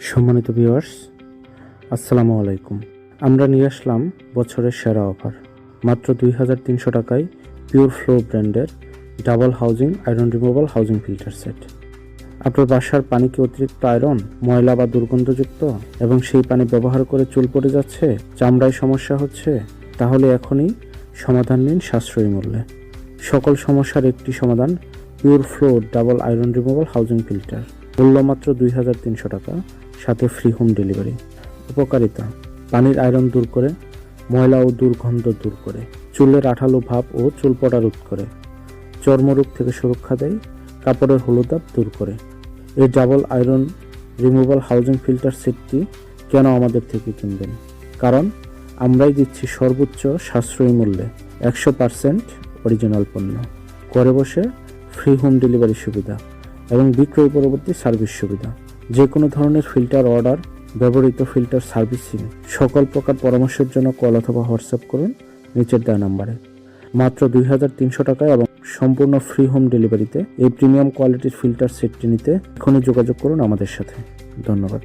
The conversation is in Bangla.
সম্মানিত ভিউয়ার্স আসসালামু আলাইকুম। আমরা নিয়ে আসলাম বছরের সেরা অফার মাত্র দুই হাজার তিনশো টাকায় পিওর ফ্লো ব্র্যান্ডের double housing iron removal housing filter set আপনার বাসার পানি কি অতিরিক্ত আয়রন ময়লা বা দুর্গন্ধযুক্ত এবং সেই পানি ব্যবহার করে চুল পড়ে যাচ্ছে, চামড়ায় সমস্যা হচ্ছে, তাহলে এখনই সমাধান নিন সাশ্রয়ী মূল্যে। সকল সমস্যার একটি সমাধান pure flow double iron removal housing filter মূল্য মাত্র দুই হাজার তিনশো টাকা, সাথে ফ্রি হোম ডেলিভারি উপকারিতা, পানির আয়রন দূর করে, ময়লা ও দুর্গন্ধ দূর করে, চুলের আঠালো ভাব ও চুল পড়া রোধ করে। চর্মরোগ থেকে সুরক্ষা দেয়, কাপড়ের হলুদাব দূর করে। এই double iron removal housing filter সেটটি কেন আমাদের থেকে কিনবেন? কারণ, আমরাই দিচ্ছি সর্বোচ্চ সাশ্রয়ী মূল্যে, একশো পার্সেন্ট অরিজিনাল পণ্য। ঘরে বসে ফ্রি হোম ডেলিভারি সুবিধা। এবং বিক্রয় পরবর্তী সার্ভিস সুবিধা। যে কোনো ধরনের ফিল্টার অর্ডার, ব্যবহৃত ফিল্টার সার্ভিসিং সকল প্রকার পরামর্শের জন্য কল অথবা হোয়াটসঅ্যাপ করুন নিচের দেওয়া নাম্বারে। মাত্র দুই হাজার তিনশো টাকায় এবং সম্পূর্ণ ফ্রি হোম ডেলিভারিতে এই প্রিমিয়াম কোয়ালিটির ফিল্টার সেটটি নিতে এখনই যোগাযোগ করুন আমাদের সাথে। ধন্যবাদ।